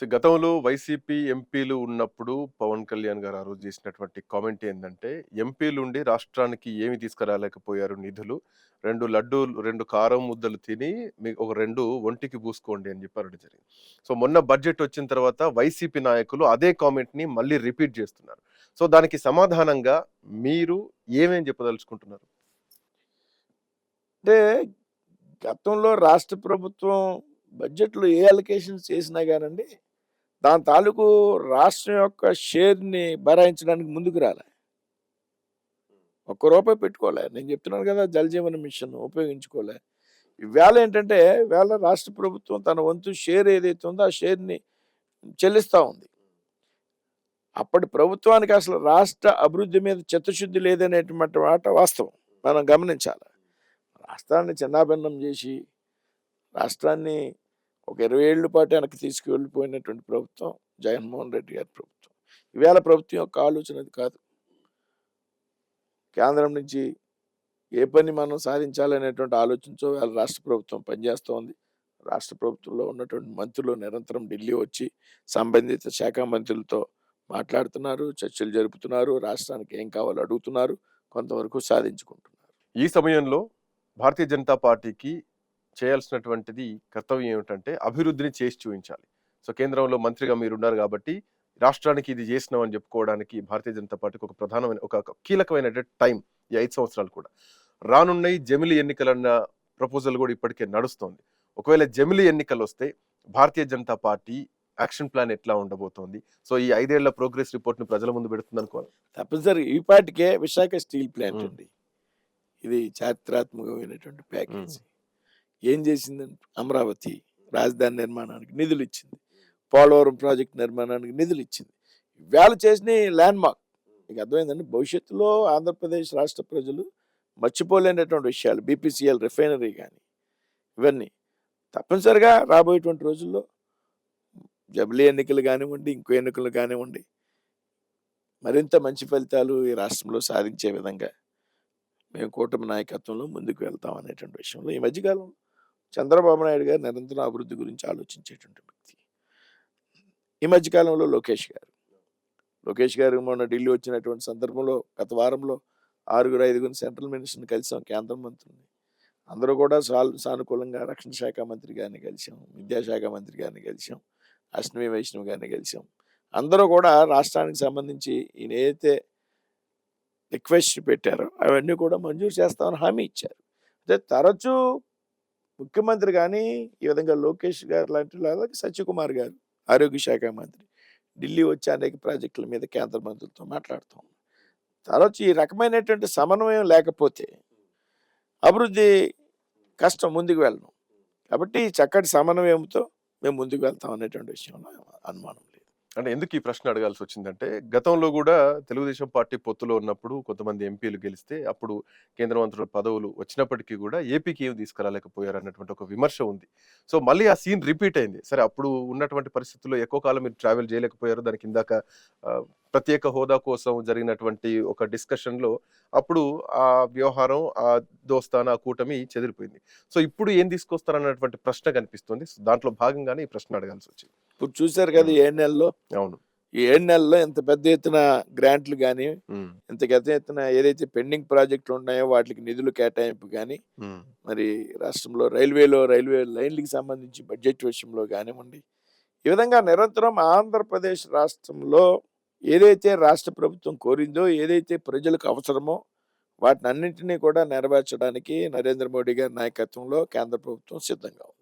So గతంలో YCP ఎంపీలు ఉన్నప్పుడు పవన్ కళ్యాణ్ గారు ఆ రోజు చేసినటువంటి కామెంట్ ఏంటంటే ఎంపీలు ఉండి రాష్ట్రానికి ఏమి తీసుకురాలేకపోయారు నిధులు? రెండు లడ్డూలు రెండు కారం ముద్దలు తిని మీ ఒక రెండు ఒంటికి పూసుకోండి అని చెప్పి అనడం జరిగింది. సో మొన్న బడ్జెట్ వచ్చిన తర్వాత వైసీపీ నాయకులు అదే కామెంట్ని మళ్ళీ రిపీట్ చేస్తున్నారు. సో దానికి సమాధానంగా మీరు ఏమేం చెప్పదలుచుకుంటున్నారు? అంటే గతంలో రాష్ట్ర ప్రభుత్వం బడ్జెట్లో ఏ అలొకేషన్స్ చేసినా కానండి దాని తాలూకు రాష్ట్రం యొక్క షేర్ని భరాయించడానికి ముందుకు రాలే. ఒక్క రూపాయి పెట్టుకోలే. నేను చెప్తున్నాను కదా జల్ జీవన మిషన్ ఉపయోగించుకోలే. ఇవాళ ఏంటంటే ఇవాళ రాష్ట్ర ప్రభుత్వం తన వంతు షేర్ ఏదైతే ఉందో ఆ షేర్ని చెల్లిస్తూ ఉంది. అప్పటి ప్రభుత్వానికి అసలు రాష్ట్ర అభివృద్ధి మీద చిత్తశుద్ధి లేదనేటువంటి మాట వాస్తవం. మనం గమనించాలి. రాష్ట్రాన్ని చిన్నాభిన్నం చేసి రాష్ట్రాన్ని ఒక ఇరవై ఏళ్ళ పాటు వెనక్కి తీసుకువెళ్ళిపోయినటువంటి ప్రభుత్వం జగన్మోహన్ రెడ్డి గారి ప్రభుత్వం. ఇవాళ ప్రభుత్వం యొక్క ఆలోచనది కాదు. కేంద్రం నుంచి ఏ పని మనం సాధించాలనేటువంటి ఆలోచనతో వాళ్ళ రాష్ట్ర ప్రభుత్వం పనిచేస్తోంది. రాష్ట్ర ప్రభుత్వంలో ఉన్నటువంటి మంత్రులు నిరంతరం ఢిల్లీ వచ్చి సంబంధిత శాఖ మంత్రులతో మాట్లాడుతున్నారు చర్చలు జరుపుతున్నారు రాష్ట్రానికి ఏం కావాలో అడుగుతున్నారు కొంతవరకు సాధించుకుంటున్నారు. ఈ సమయంలో భారతీయ జనతా పార్టీకి చేయాల్సినటువంటిది కర్తవ్యం ఏమిటంటే అభివృద్ధిని చేసి చూపించాలి. సో కేంద్రంలో మంత్రిగా మీరు ఉన్నారు కాబట్టి రాష్ట్రానికి ఇది చేసినాం అని చెప్పుకోవడానికి భారతీయ జనతా పార్టీకి ఒక ప్రధానమైన ఒక కీలకమైన టైం ఈ ఐదు సంవత్సరాలు కూడా. రానున్న ఈ జమిలి ఎన్నికలన్న ప్రపోజల్ కూడా ఇప్పటికే నడుస్తోంది. ఒకవేళ జమిలి ఎన్నికలు వస్తే భారతీయ జనతా పార్టీ యాక్షన్ ప్లాన్ ఎట్లా ఉండబోతోంది? సో ఈ ఐదేళ్ళ ప్రోగ్రెస్ రిపోర్ట్ని ప్రజల ముందు పెడుతుంది అనుకోవాలి. తప్పనిసరి ఈ పాటికే విశాఖ స్టీల్ ప్లాంట్. అండి. ఇది చారిత్రాత్మకమైనటువంటి ప్యాకేజ్. ఏం చేసిందని అమరావతి రాజధాని నిర్మాణానికి నిధులు ఇచ్చింది పోలవరం ప్రాజెక్ట్ నిర్మాణానికి నిధులు ఇచ్చింది ఇవాళ చేసిన ల్యాండ్ మార్క్ మీకు అర్థమైందండి? భవిష్యత్తులో ఆంధ్రప్రదేశ్ రాష్ట్ర ప్రజలు మర్చిపోలేనటువంటి విషయాలు బీపీసీఎల్ రిఫైనరీ కానీ ఇవన్నీ. తప్పనిసరిగా రాబోయేటువంటి రోజుల్లో జబిలీ ఎన్నికలు కానివ్వండి ఇంకో ఎన్నికలు కానివ్వండి మరింత మంచి ఫలితాలు ఈ రాష్ట్రంలో సాధించే విధంగా మేము కూటమి నాయకత్వంలో ముందుకు వెళ్తాం అనేటువంటి విషయంలో ఈ మధ్యకాలంలో చంద్రబాబు నాయుడు గారు నిరంతరం అభివృద్ధి గురించి ఆలోచించేటువంటి వ్యక్తి. ఈ మధ్యకాలంలో లోకేష్ గారు. లోకేష్ గారు మొన్న ఢిల్లీ వచ్చినటువంటి సందర్భంలో గత వారంలో ఆరుగురు ఐదుగురు సెంట్రల్ మినిస్టర్ని కలిసాం కేంద్ర మంత్రిని అందరూ కూడా సా సానుకూలంగా రక్షణ శాఖ మంత్రి గారిని కలిసాం విద్యాశాఖ మంత్రి గారిని కలిసాం అశ్విని వైష్ణవ్ గారిని కలిసాం. అందరూ కూడా రాష్ట్రానికి సంబంధించి ఈయన ఏదైతే రిక్వెస్ట్ పెట్టారో అవన్నీ కూడా మంజూరు చేస్తామని హామీ ఇచ్చారు. అంటే తరచూ ముఖ్యమంత్రి కానీ ఈ విధంగా లోకేష్ గారు లాంటి వాళ్ళకి సత్యకుమార్ గారు ఆరోగ్య శాఖ మంత్రి. ఢిల్లీ వచ్చే అనేక ప్రాజెక్టుల మీద కేంద్ర మంత్రులతో మాట్లాడుతాం తర్వాత ఈ రకమైనటువంటి సమన్వయం లేకపోతే అభివృద్ధి కష్టం ముందుకు వెళ్ళను. కాబట్టి చక్కటి సమన్వయంతో మేము ముందుకు వెళ్తాం అనేటువంటి విషయంలో అనుమానం అంటే ఎందుకు ఈ ప్రశ్న అడగాల్సి వచ్చిందంటే గతంలో కూడా తెలుగుదేశం పార్టీ పొత్తులో ఉన్నప్పుడు కొంతమంది ఎంపీలు గెలిస్తే అప్పుడు కేంద్ర మంత్రుల పదవులు వచ్చినప్పటికీ కూడా ఏపీకి ఏమి తీసుకురాలేకపోయారు అన్నటువంటి ఒక విమర్శ ఉంది. సో మళ్ళీ ఆ సీన్ రిపీట్ అయింది. సరే అప్పుడు ఉన్నటువంటి పరిస్థితుల్లో ఎక్కువ కాలం మీరు ట్రావెల్ చేయలేకపోయారు దానికి ఇందాక ప్రత్యేక హోదా కోసం జరిగినటువంటి ఒక డిస్కషన్లో అప్పుడు ఆ వ్యవహారం ఆ దోస్తాన ఆ కూటమి చెదిరిపోయింది. సో ఇప్పుడు ఏం తీసుకొస్తారన్నటువంటి ప్రశ్న కనిపిస్తుంది. సో దాంట్లో భాగంగానే ఈ ప్రశ్న అడగాల్సి వచ్చింది. ఇప్పుడు చూశారు కదా ఏడు నెలల్లో. అవును. ఈ ఏడు నెలల్లో ఎంత పెద్ద ఎత్తున గ్రాంట్లు కానీ ఇంత పెద్ద ఎత్తున ఏదైతే పెండింగ్ ప్రాజెక్టులు ఉన్నాయో వాటికి నిధులు కేటాయింపు కానీ. మరి రాష్ట్రంలో రైల్వేలో రైల్వే లైన్లకు సంబంధించి బడ్జెట్ విషయంలో కానివ్వండి. ఈ విధంగా నిరంతరం ఆంధ్రప్రదేశ్ రాష్ట్రంలో ఏదైతే రాష్ట్ర ప్రభుత్వం కోరిందో ఏదైతే ప్రజలకు అవసరమో వాటిని అన్నింటినీ కూడా నెరవేర్చడానికి నరేంద్ర మోడీ గారి నాయకత్వంలో కేంద్ర ప్రభుత్వం సిద్ధంగా ఉంది.